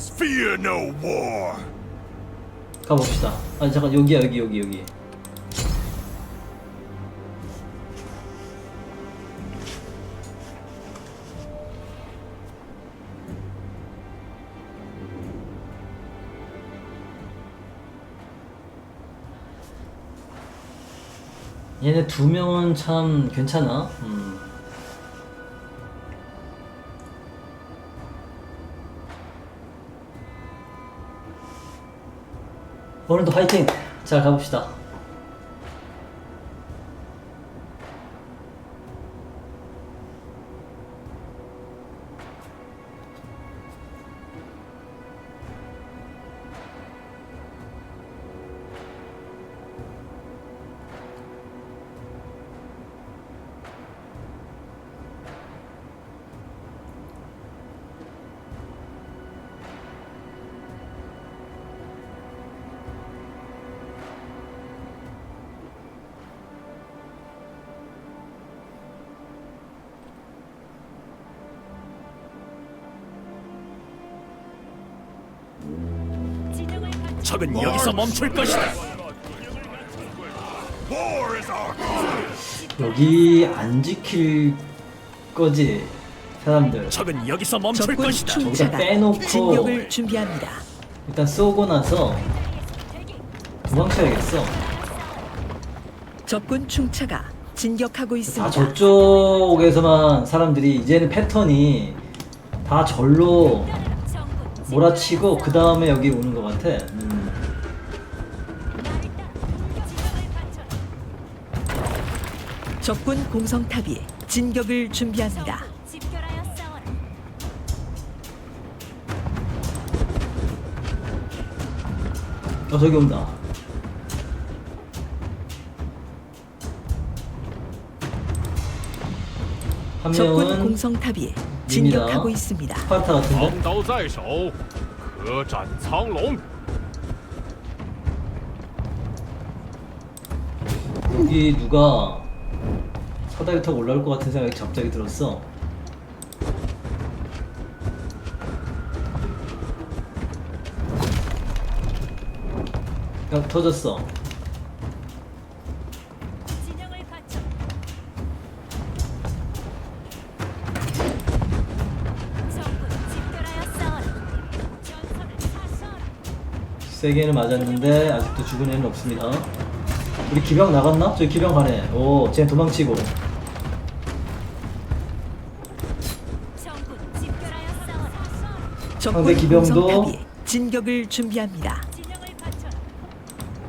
Civilians fear no war. 가봅시다. 아니 잠깐 여기야 여기 여기 여기. 얘네 두 명은 참 괜찮아. 음. 오늘도 화이팅! 자 가봅시다. 적은 여기서 멈출 것이다. 여기 안 지킬 거지 사람들. 적은 여기서 멈출 적군 것이다. 충차가 빼놓고 진격을 준비합니다. 일단 쏘고 나서 도망쳐야겠어. 적군 충차가 진격하고 다 있습니다. 저쪽에서만 사람들이 이제는 패턴이 다 절로 몰아치고 그 다음에 여기 오는 것 같아. 음. 적군 공성탑이 진격을 준비합니다. 집결하여 싸워라. 어 저기 온다. 한 적군 명은 공성탑이 진격하고 있습니다. 스파르타 같은데. 长刀在手，可斩苍龙。 여기 누가 사다리 타고 올라올 것 같은 생각이 갑자기 들었어. 야 터졌어. 세게는 맞았는데 아직도 죽은 애는 없습니다. 우리 기병 나갔나? 저기 기병 가네. 오, 쟤 도망치고. 적군 상대 기병도 공성탑이 진격을 준비합니다.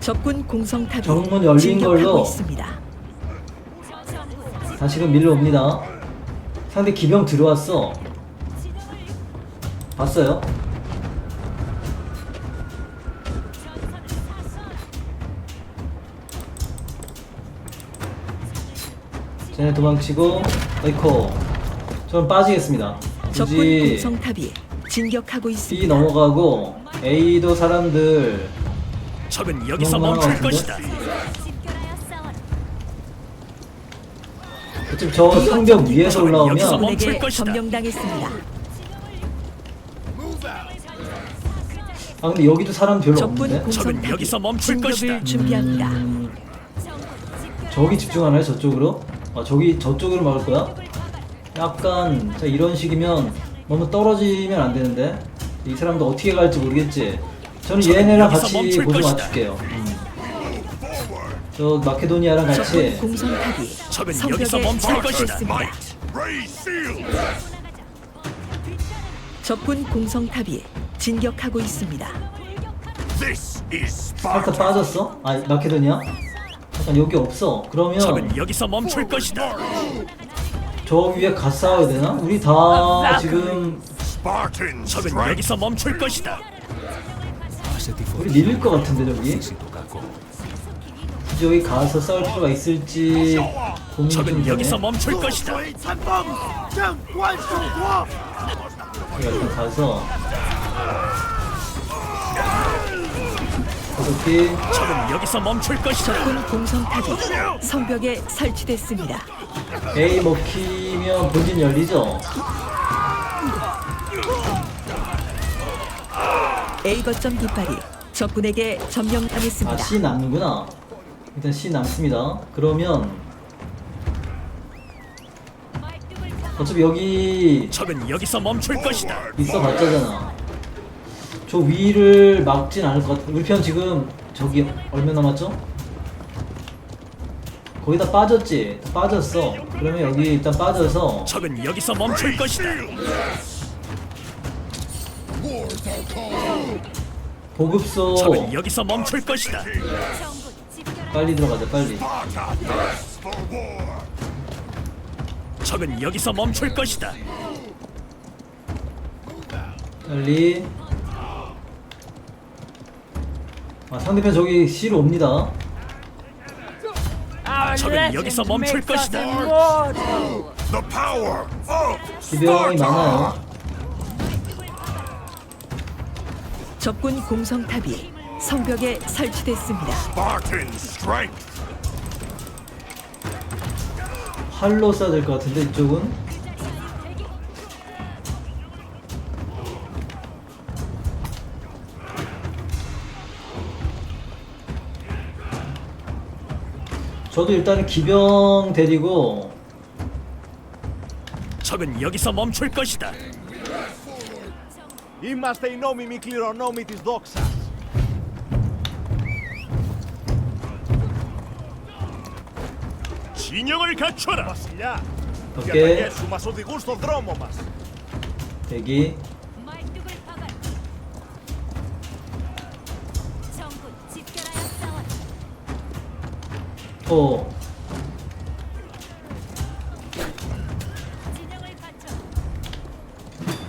적군 공성탑이 정문 열린 진격하고 걸로. 있습니다. 다시금 밀려옵니다. 상대 기병 들어왔어. 봤어요? 쟤네 도망치고, 어이코. 저는 빠지겠습니다. 적군 굳이 공성탑이 진격하고 B 있습니다. 넘어가고, A도 사람들 적은 여기서 넘어가는 것 멈출 같은데? 것이다. 어차피 저 성벽 위에서 여기서 올라오면 멈출 적군에게 것이다. 점령당했습니다. 아 근데 여기도 사람 별로 적군 없는데? 적은 공성탑이 여기서 멈출 진격을 것이다. 준비합니다. 음. 저기 집중하나요? 저쪽으로? 아 저기 저쪽으로 막을 거야? 약간 자, 이런 식이면 너무 떨어지면 안 되는데 이 사람도 어떻게 갈지 모르겠지. 저는 얘네랑 같이 것이다. 맞출게요. 음. 저 마케도니아랑 같이 공성 탑이 적은 성벽에 여기서 멈출 것이다. 설치됐습니다. Raise shields. 적군 공성 탑이 진격하고 있습니다. This is 살짝 Sparta. 빠졌어? 아 마케도니아? 잠깐 여기 없어. 그러면 적은 여기서 멈출 것이다. 저 위에 가 싸워야 되나? 우리 다 지금 적은. 여기서 멈출 것이다. 우리 밀릴 것 같은데 저기 굳이 여기 가서 싸울 필요가 있을지 고민 적은 되네 여기서 멈출 것이다. 일단 가서 어떻게 적은 여기서 멈출 것이다. 적군 공성탑이 성벽에 설치됐습니다. A 먹히면 본진 열리죠? A 거점 깃발이 적군에게 아 점령당했습니다. C 남는구나 일단 C 남습니다 그러면 어차피 여기 적은 여기서 멈출 것이다. 있어 봤자잖아 저 위를 막진 않을 것 같아 우리 편 지금 저기 얼마 남았죠? 거의 다 빠졌지? 다 빠졌어 그러면 여기 일단 빠져서 적은 여기서 멈출 것이다. 보급소 적은 여기서 멈출 것이다. 빨리 들어가자 빨리. 적은 여기서 멈출 것이다. 빨리 아 상대편 저기 C로 옵니다 적은 여기서 멈출 것이다. The power of 기병이 많아요 적군 공성탑이 성벽에 설치됐습니다. Spartan strength. 활로 써야 될 것 같은데 이쪽은 저도 일단은 기병 데리고 적은 여기서 멈출 것이다. Είμαστε οι νόμιμοι κληρονόμοι της δόξας. 진영을 갖춰라. Βασιλιά, οι 밖에 αταγές σου μας οδηγούν στον δρόμο μας. 대기 어.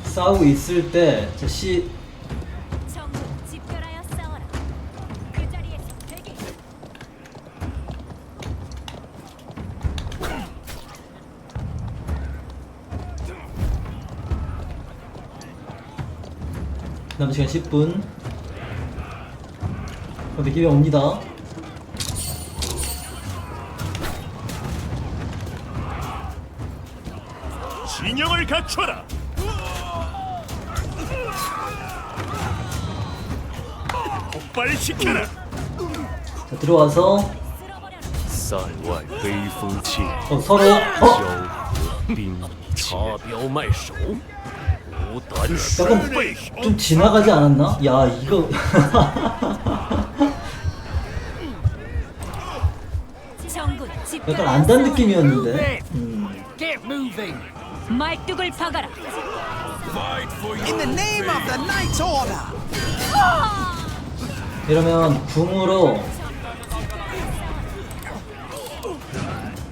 싸우고 있을 그 자리에서 대기 남은 시간 10분. 근데 기병 옵니다 갖춰라. 폭발시켜라. 자 들어와서 쓸어버려라 塞外黑风气， 어, 서로 어? 兵差标卖首，无胆 약간 좀 지나가지 않았나? 야 이거 정군 약간 집결하여 안 단 싸워라. 느낌이었는데 음. 말뚝을 박아라 이러면 궁으로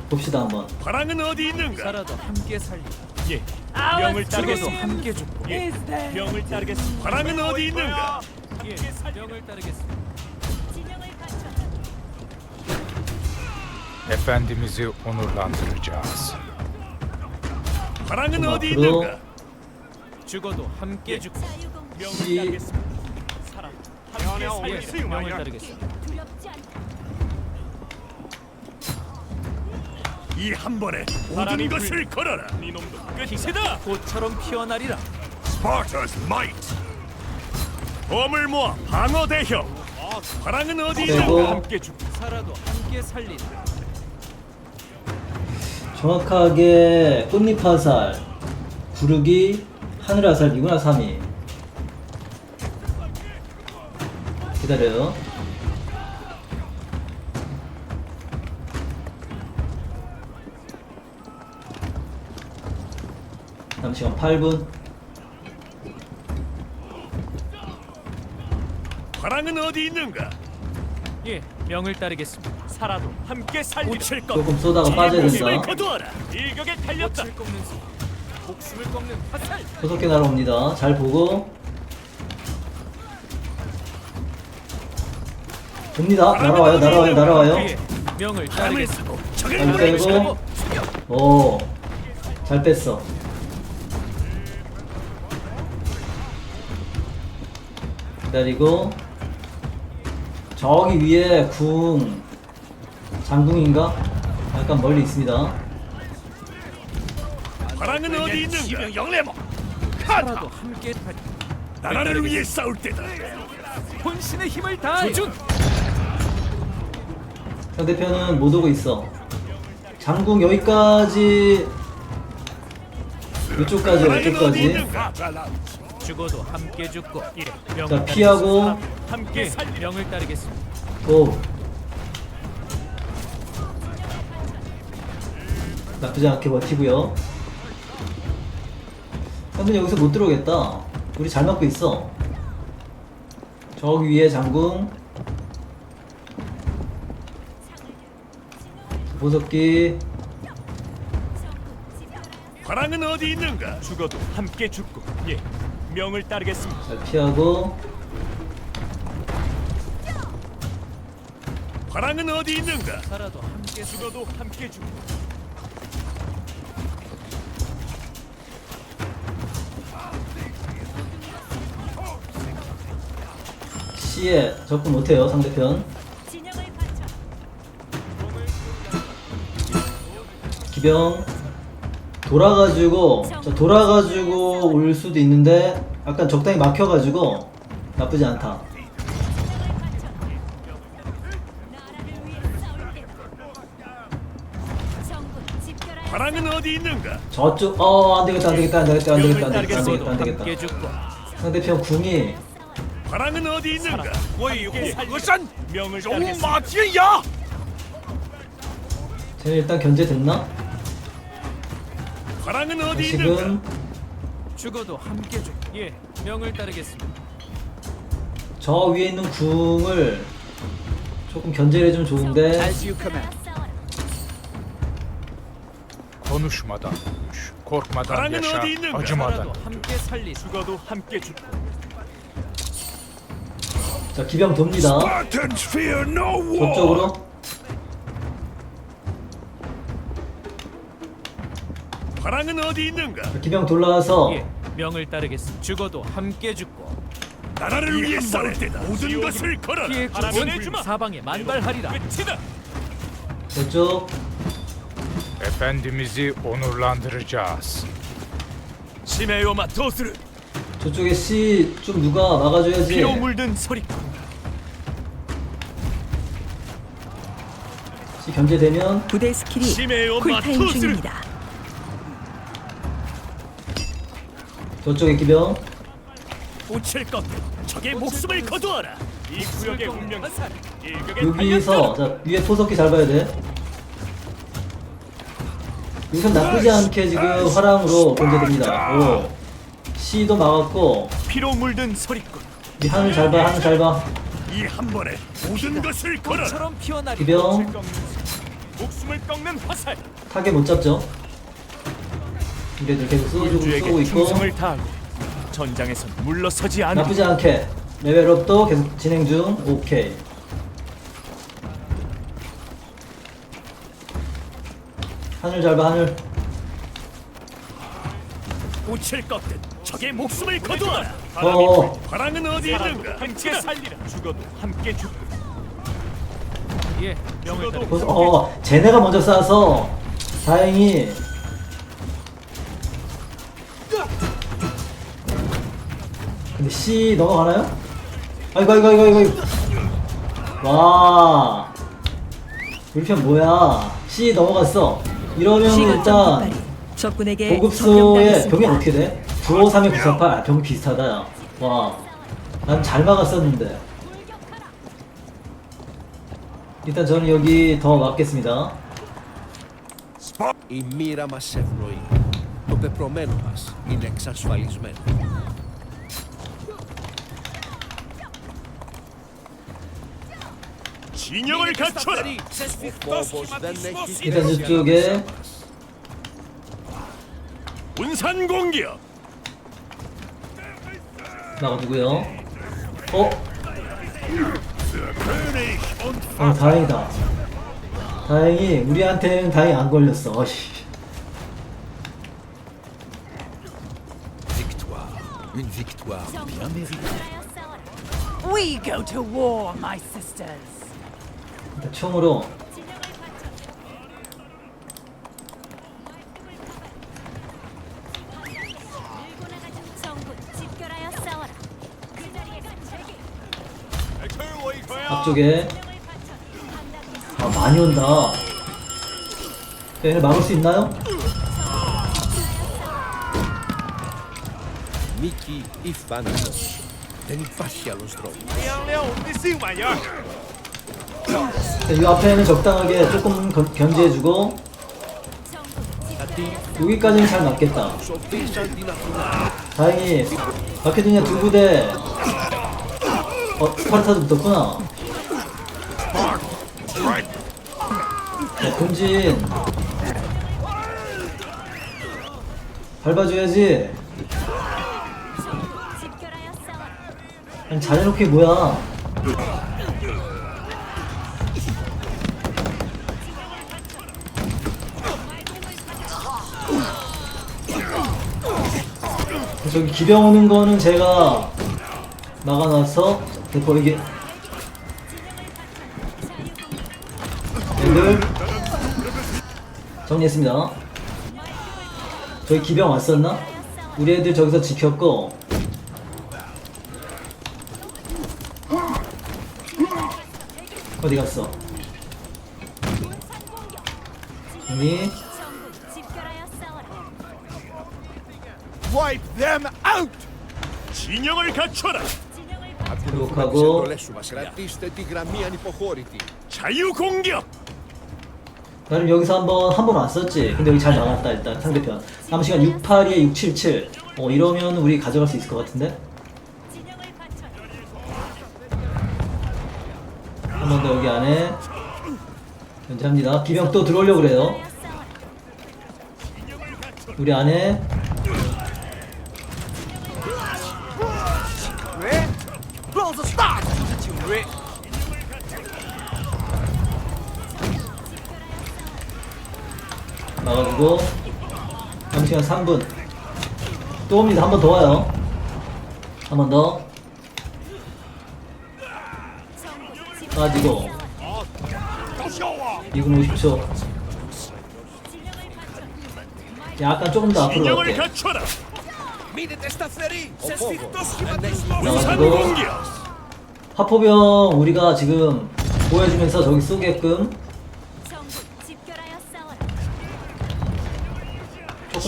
봅시다 한번 바람은 어디 있는가? 살아도 함께 살리. 예. 병을 따르겠소. 함께 죽고. 예. 병을 따르겠습니다. 바람은 어디 있는가? 예. 병을 따르겠소. Efendimiz'i onurlandıracağız. 바람은 좀 어디 앞으로. 있는가? 죽어도 함께 죽고. 자유공 병을 C 따르겠습니다. 살아. 함께 예. 살겠습니다. 병을 따르겠소. 두렵지 않다 이 한 번에 모든 것을 걸어라. 이놈도 끝이다. 꽃처럼 피어나리라. Sparta's might. bom을 모아 방어 대형. 바람은 어디 그리고 있는가? 함께 죽고. 살아도 함께 살리라. 정확하게 꽃잎 화살 구르기 하늘 화살이구나 3이 기다려요 남은 시간 8분 바람은 어디 있는가? 예. 명을 따르겠습니다. 살아도 함께. 고칠 것. 조금 쏘다가 빠져야 목숨을 된다 거두어라. 일격에 달렸다. 꺾는. 목숨을 꺾는 화살. 소속게 날아옵니다 잘 보고 옵니다 날아와요 날아와요 날아와요 예. 명을 바람을. 쓰고 적을 잘 물리치라. 빼고 오, 잘 뺐어. 기다리고 저기 위에 궁 장궁인가? 약간 멀리 있습니다. 바람은 어디 있는가? 살아도 함께. 나라를 위해 싸울 때다. 혼신의 힘을 다해. 조준. 상대편은 못 오고 있어. 장궁 여기까지 이쪽까지 어디 이쪽까지. 있는가? 죽어도 함께 죽고 이래. 명을 자 피하고 따르겠습니다. 함께 살 명을 따르겠습니다. 고. 나쁘지 않게 버티고요. 근데 여기서 못 들어오겠다. 우리 잘 막고 있어. 저기 위에 장궁. 보석기. 화랑은 어디 있는가? 죽어도 함께 죽고 예 명을 따르겠습니다. 잘 피하고. 화랑은 어디 있는가? 살아도 함께 죽어도 함께 죽고 C에 접근 못해요 상대편. 기병 돌아가지고 저 돌아가지고 올 수도 있는데 약간 적당히 막혀가지고 나쁘지 않다. 화랑은 어디 있는가? 저쪽 어 안되겠다 안되겠다 안되겠다 안되겠다 안되겠다 안되겠다 상대편 궁이 화랑은 어디 있는가? 예, 으산 명을 따르겠습니다. 쟤는 일단 견제됐나? 화랑은 어디 있는가? 지금 죽어도 함께 죽. 예 명을 따르겠습니다. 저 위에 있는 궁을 조금 견제를 해주면 좋은데 싸워라. Konuşmadan konuş. Korkmadan Paranın yaşa. o değil mi? Acımadan 살아도 öl. 함께 살리. 죽어도 함께 죽고 자 기병 돕니다. 저쪽으로 화랑은 어디 있는가? 자, 기병 돌라와서 예 명을 따르겠습니다. 죽어도 함께 죽고 나라를 위해 싸울 때다. 모든 것을 걸어라. 피해 구원 사방에 만발하리라. 끝이다. 저쪽 Efendimiz'i onurlandıracağız. 시메요마 도스르 저쪽에 C 좀 누가 막아줘야지. 피로 물든 소리꾼 견제되면 부대 스킬이 쿨타임. 중입니다. 저쪽에 기병 우칠 것 적의 목숨을 거두어라. 이 구역의 운명 여기서 자 위에 포석기 잘 봐야 돼. 여기서 나쁘지 않게 지금 화랑으로 견제됩니다. 오. C도 막았고 피로 물든 소리꾼 이 하늘 잘 봐, 하늘 잘 봐. 이 한 번에 모든 것을 피어나리. 기병 목숨을 꺾는 화살. 타겟 못 잡죠. 근데도 계속 쏘고 있고 충성을 다하고 전장에선 물러서지 않으리. 나쁘지 않게 레벨업도 계속 진행 중. 오케이. 하늘 잘 봐, 하늘. 우칠 꺾듯 적의 목숨을 거두어라. 어. 화랑은 어디 있는가? 함께 살리라. 죽어도 함께 죽고 예 명을 따르. 어, 쟤네가 먼저 쏴서 다행히 근데 C 넘어가나요? 아이고 아이고 아이고 아이고 와. 우리 편 뭐야? C 넘어갔어. 이러면 일단 적군에게 보급소의 점령당했습니다. 병이 어떻게 돼? 953에 948 아, 병 비슷하다. 와 난 잘 막았었는데 일단 저는 여기 더 막겠습니다 Η μοίρα μας ευνοεί. Το πεπρωμένο μας είναι εξασφαλισμένο. 진영을 갖춰라. Ο φόβος δεν έχει 일단 θέση 저쪽에 ανάμεσά μας. 운산 공격. 나가두고요. 어? 어 다행이다. 다행히 우리한테는 다행히 안 걸렸어. 어씨. Victoire. Une victoire bien méritée. 집결하여 싸워라. We go to war, my sisters. 일단 총으로. 앞쪽에 아 많이 온다. 얘를 막을 수 있나요? Mickey 네, 이 앞에는 적당하게 조금 견- 견제해주고 여기까지는 잘 맞겠다. 다행히 마케팅에 두 부대 어, 스파르타도 붙었구나. 자, 본진. 밟아줘야지. 아니 잘해놓게 뭐야 저기 기병 오는 거는 제가 막아놔서 됐고 이게. 애들 정리했습니다 저기 기병 왔었나? 우리 애들 저기서 지켰고 어디 갔어? 이미 전부 집결하여 싸워라. Wipe them out! 진영을 갖춰라. Ακολουθούμε τις Κακό. εντολές σου, βασιλιά. Κρατήστε τη γραμμή ανυποχώρητη. 자유 공격. 나름 여기서 한번 한 번 왔었지. 근데 여기 잘 나갔다 일단 상대편. 남은 시간 682에 677. 어 이러면 우리 가져갈 수 있을 것 같은데. 한 번 더 여기 안에 견제합니다. 기병 또 들어오려고 그래요. 우리 안에 나가지고 잠시간 3분. 또 옵니다. 한 번 더 와요. 한 번 더. 빠지고. 2분 50초. 약간 조금 더 앞으로 갈게 나가지고. 하포병 우리가 지금 보여주면서 저기 쏘게끔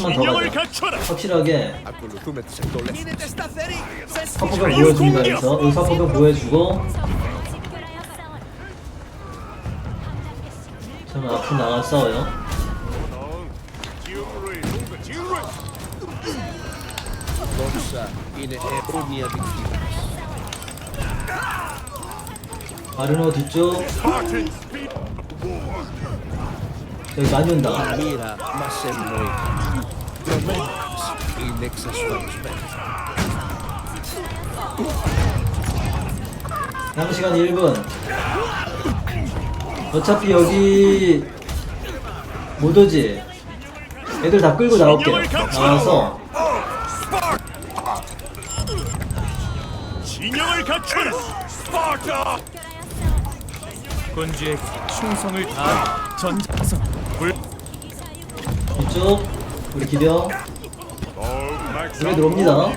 조금만 더 가자 확실하게 서포가 보여준다 해서 응 서포가 보여주고. 저는 앞으로 나가 싸워요? 바르노 뒤쪽. 저기 많이 온다. He makes us respect. 남은 시간 1분. 어차피 여기 못 오지. 애들 다 끌고 나올게. 나와서. 진영을 갖춘 스파르타. 군주의 충성을 다한 전자성 불. 이쪽. 우리 기병. 그래 들어옵니다.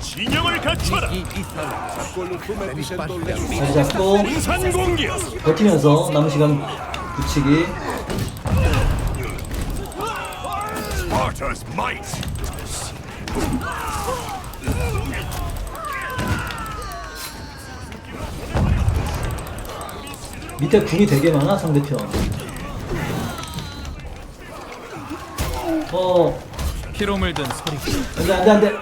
진영을 다시 잡고 버티면서 남은 시간 붙이기. 밑에 궁이 되게 많아 상대편. 어. 피로물 든 소리. 안돼 안돼 안돼.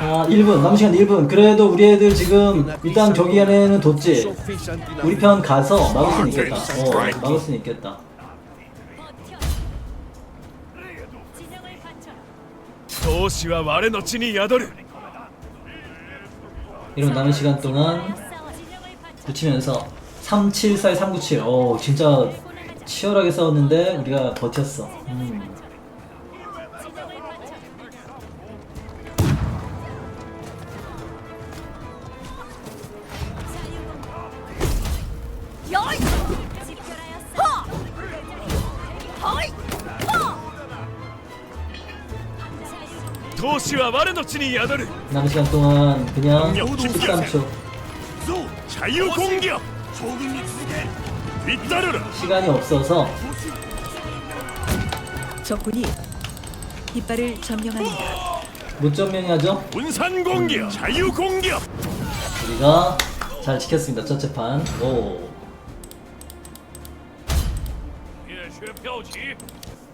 아, 1분 남은 시간 1분. 그래도 우리 애들 지금 일단 저기 안에는 뒀지. 우리 편 가서 막을 수는 있겠다. 어 막을 수는 있겠다. 이런 남은 시간 동안 붙이면서 374에 397. 어 진짜 치열하게 싸웠는데 우리가 버텼어. 음. 남 시간 동안 그냥 13초. 자유 공격! 조금 けビッタルラ 시간이 없어서 적군이 깃발을 점령합니다. 못 점령하죠? 雲山根ギャ茶油根ギャ 우리가 잘 지켰습니다. 첫째 판. 오. 热血骠骑